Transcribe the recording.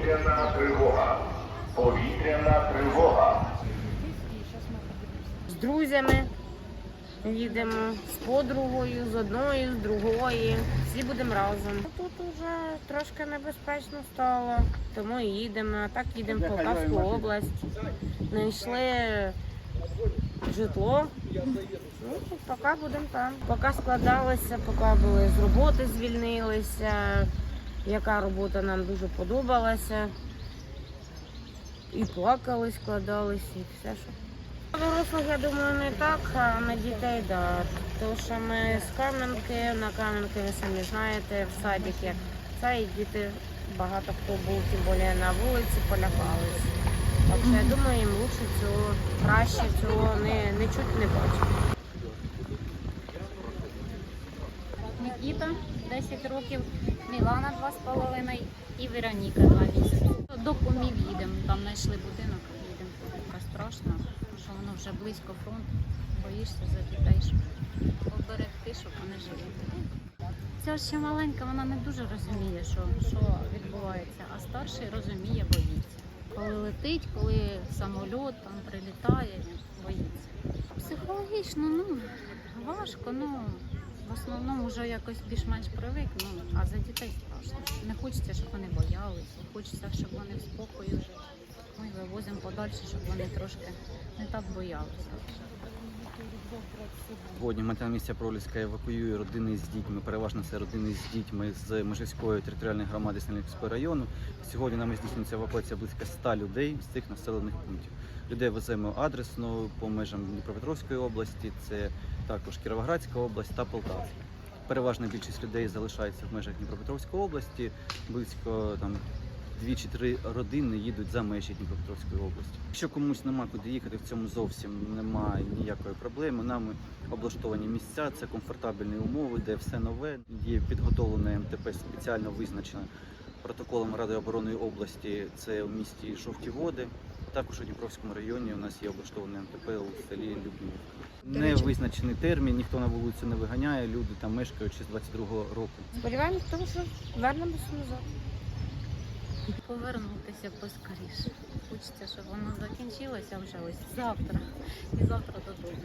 Повітряна тривога. Повітряна тривога. з друзями їдемо, з подругою, з одної, з другої. Всі будемо разом. Тут вже трошки небезпечно стало, тому і їдемо. А так їдемо в Полтавську область. Знайшли житло. Ну, поки будемо там. Поки складалися, поки були з роботи звільнилися. Яка робота нам дуже подобалася. І плакали, складались, і все, що Дорослих, я думаю, не так, а на дітей, да. Тому що ми з Кам'янки, на Кам'янки, ви самі знаєте, в садик це, і діти, багато хто був, тим більше на вулиці, полякались. Так що я думаю, їм лучше цього, краще цього не, не чуть не бачити. Нікіта 10 років, Мілана 2,5 і Вероніка 2 місяці. До кумів їдемо, там знайшли будинок, їдемо. Така страшно, що воно вже близько фронту. Боїшся за дітей, щоб поберегти, щоб вони жили. Ця ще маленька, вона не дуже розуміє, що, що відбувається, а старший розуміє, боїться. Коли летить, коли самоліт там прилітає, боїться. Психологічно, ну важко, ну в основному вже якось більш-менш привик, ну а за дітей страшно. Не хочеться, щоб вони боялися, хочеться, щоб вони в спокою жили. Ми вивозимо подальше, щоб вони трошки не так боялися. Сьогодні гуманітарне місця Проліська евакуює родини з дітьми. Переважно це родини з дітьми з Межівської територіальної громади Снелівського району. Сьогодні нам здійснюється евакуація близько 100 людей з цих населених пунктів. Людей веземо адресно по межам Дніпропетровської області, це також Кіровоградська область та Полтавська. Переважна більшість людей залишається в межах Дніпропетровської області, близько там дві чи три родини їдуть за межі Дніпропетровської області. Якщо комусь нема куди їхати, в цьому зовсім немає ніякої проблеми. Нами облаштовані місця, це комфортабельні умови, де все нове. Є підготовлене МТП спеціально визначено протоколом Ради оборони області. Це у місті Жовті Води. Також у Дніпровському районі у нас є облаштоване МТП у селі Любнів. Не визначений термін, ніхто на вулицю не виганяє. Люди там мешкають ще з 22-го року. Сподіваємось, тому що вернемося назад. Повернутися поскоріше. Хочеться, щоб воно закінчилося вже ось завтра і завтра додому.